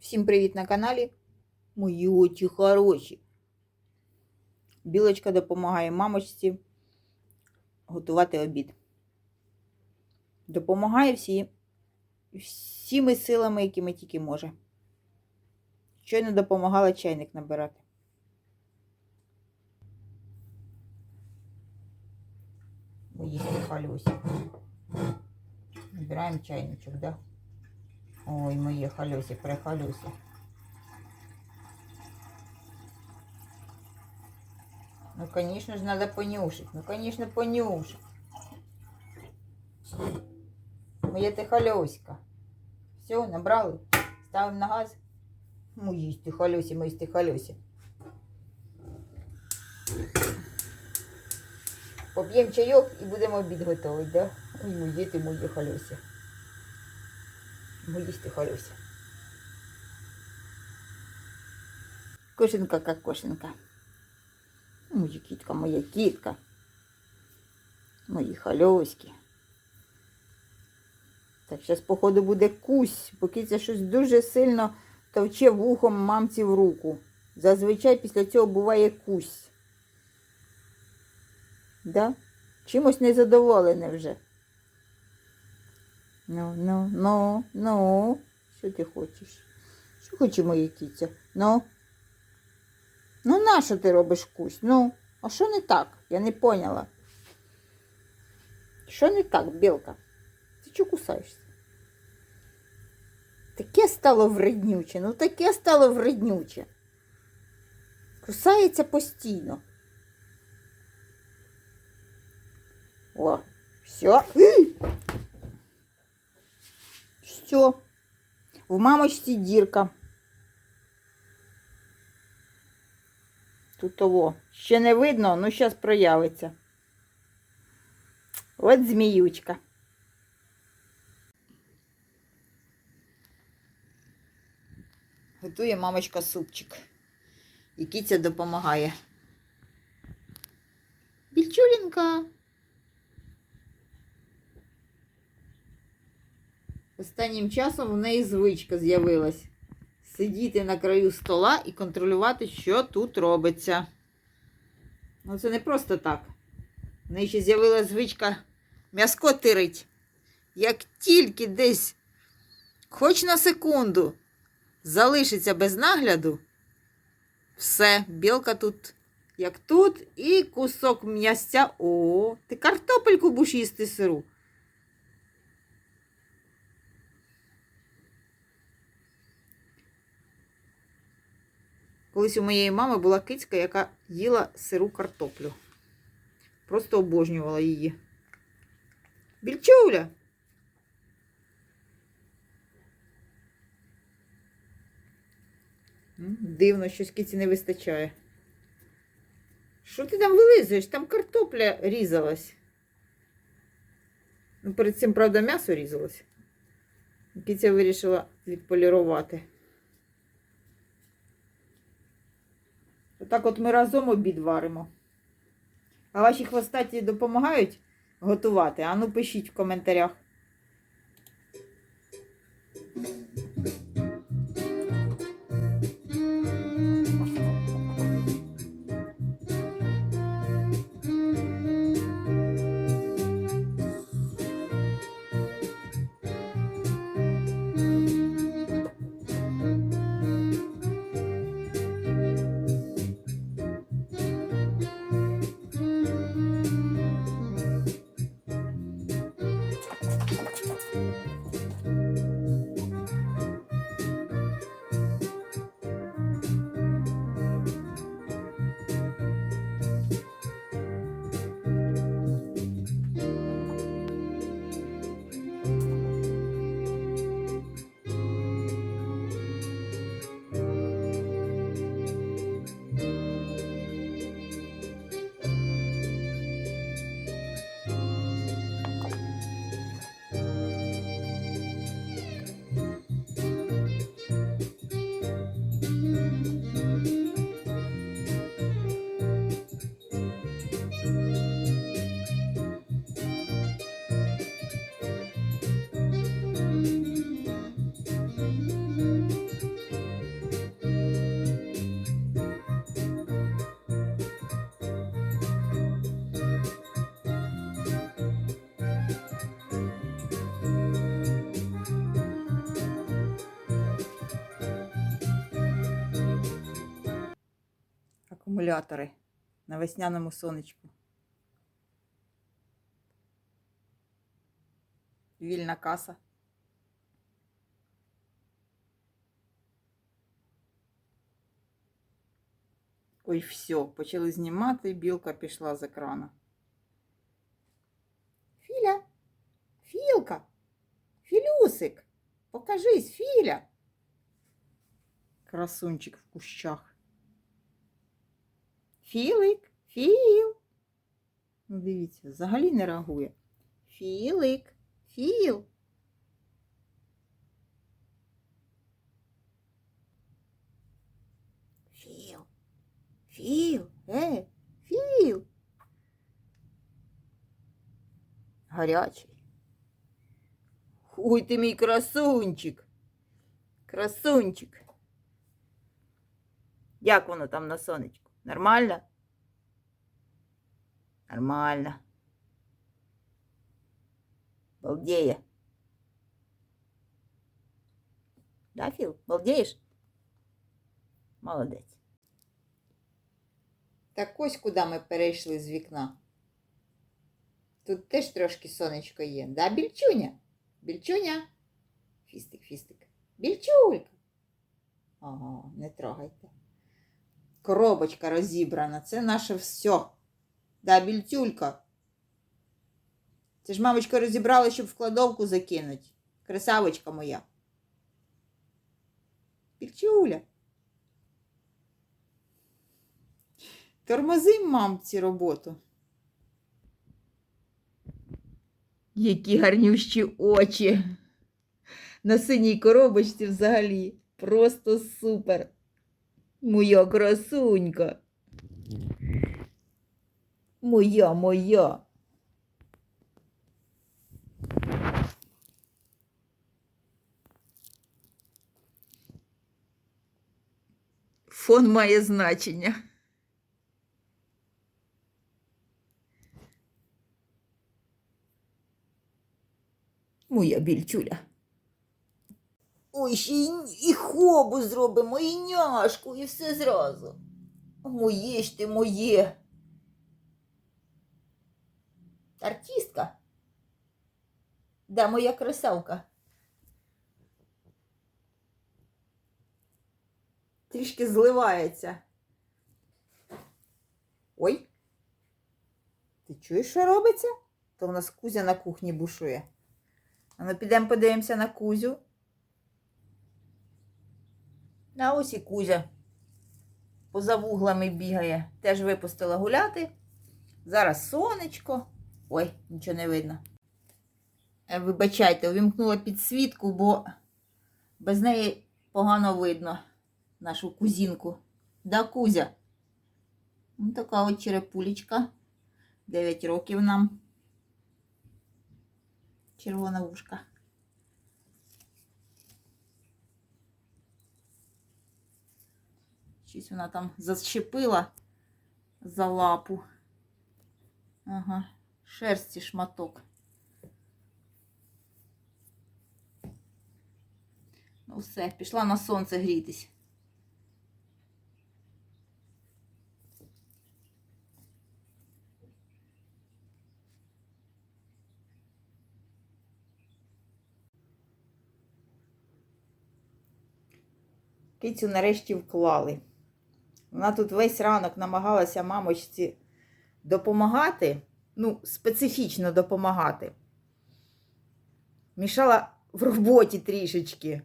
Всім привіт на каналі. Мої очі хороші. Білочка допомагає мамочці готувати обід. Допомагає всі, всіми силами, якими тільки може. Щойно допомагала чайник набирати. Мої халюсі. Набираємо чайничок, да? Ой, мої халюсі, прихалюсі. Ну, конечно же, надо понюшать. Ну, конечно, понюшать. Моя ти халюська. Все, набрали. Ставимо на газ. Мої ти халюсі, мої ти халюсі. Поп'ємо чайок і будемо обід готувати, да? Ой, мої ти мої халюсі. Мої ти халюсі. Кошенка как кошенка. Моя кітка, моя кітка. Мої хальоськи. Так, зараз, походу, буде кусь, поки це щось дуже сильно товче вухом мамці в руку. Зазвичай після цього буває кусь. Да? Чимось незадоволене вже. Ну, ну, ну, ну. Що ти хочеш? Що хоче моя кіця? Ну. Ну, нащо ти робиш кусь? Ну, а що не так? Я не поняла. Що не так, білка? Ти чого кусаєшся? Таке стало вреднюче, ну таке стало вреднюче. Кусається постійно. О, все. Все. В мамочці дірка. Тут того. Ще не видно, ну зараз проявиться. От зміючка. Готує мамочка супчик. І кіця допомагає. Більчулінка. Останнім часом в неї звичка з'явилась сидіти на краю стола і контролювати, що тут робиться. Ну, це не просто так. В неї ще з'явилася звичка м'яско тирить. Як тільки десь, хоч на секунду, залишиться без нагляду, все, білка тут, як тут, і кусок м'ясця. О, ти картопельку будеш їсти сиру. Колись у моєї мами була кицька, яка їла сиру картоплю. Просто обожнювала її. Більчуля! Дивно, щось киці не вистачає. Що ти там вилизуєш? Там картопля різалась. Ну, перед цим, правда, м'ясо різалось. Киця вирішила відполірувати. Отак от ми разом обід варимо. А ваші хвостаті допомагають готувати? Ану пишіть в коментарях. акумулятори на весняному сонечку. Вільна каса. Ой, все, почали знімати, і білка пішла з екрана. Філя, Філка, Філюсик, покажись, Філя. Красунчик в кущах. Філик, Філ. Ну, дивіться, взагалі не реагує. Філик, Філ. Філ. Філ, е, Філ. Гарячий. Ой, ти мій красунчик. Красунчик. Як воно там на сонечку? Нормально? Нормально. Балдеє. Да, Філ? Балдеєш? Молодець. Так ось куди ми перейшли з вікна. Тут теж трошки сонечко є, да, більчуня? Більчуня? Фістик, фістик. Більчулька. Ага, не трогайте. Коробочка розібрана, це наше все. Да, більтюлька. Це ж мамочка розібрала, щоб в кладовку закинуть. Красавочка моя. Більчуля. Тормози мамці роботу. Які гарнющі очі. На синій коробочці взагалі. Просто супер. Моя красунька. Моя, моя. Фон має значення. Моя більчуля. Ой, ще і хобу зробимо, і няшку, і все зразу. Моє ж ти моє. Артистка? Да, моя красавка. Трішки зливається. Ой. Ти чуєш, що робиться? То в нас Кузя на кухні бушує. А ну підемо подивимося на Кузю. А ось і Кузя. Поза вуглами бігає. Теж випустила гуляти. Зараз сонечко. Ой, нічого не видно. Е, Вибачайте, увімкнула підсвітку, бо без неї погано видно нашу кузінку. Да, Кузя? Ось така от черепулечка. 9 років нам. Червона вушка. Щось вона там зачепила за лапу. Ага, шерсті шматок. Ну все, пішла на сонце грітись. Кицю нарешті вклали. Вона тут весь ранок намагалася мамочці допомагати, ну, специфічно допомагати. Мішала в роботі трішечки.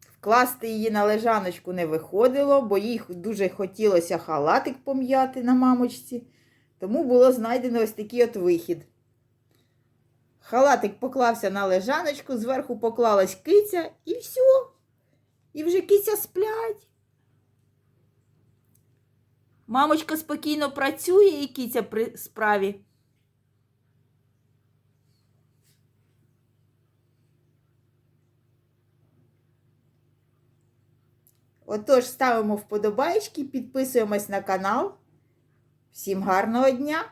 Вкласти її на лежаночку не виходило, бо їй дуже хотілося халатик пом'яти на мамочці. Тому було знайдено ось такий от вихід. Халатик поклався на лежаночку, зверху поклалась киця і все. І вже киця сплять. Мамочка спокійно працює і кіця при справі. Отож, ставимо вподобайки, підписуємось на канал. Всім гарного дня!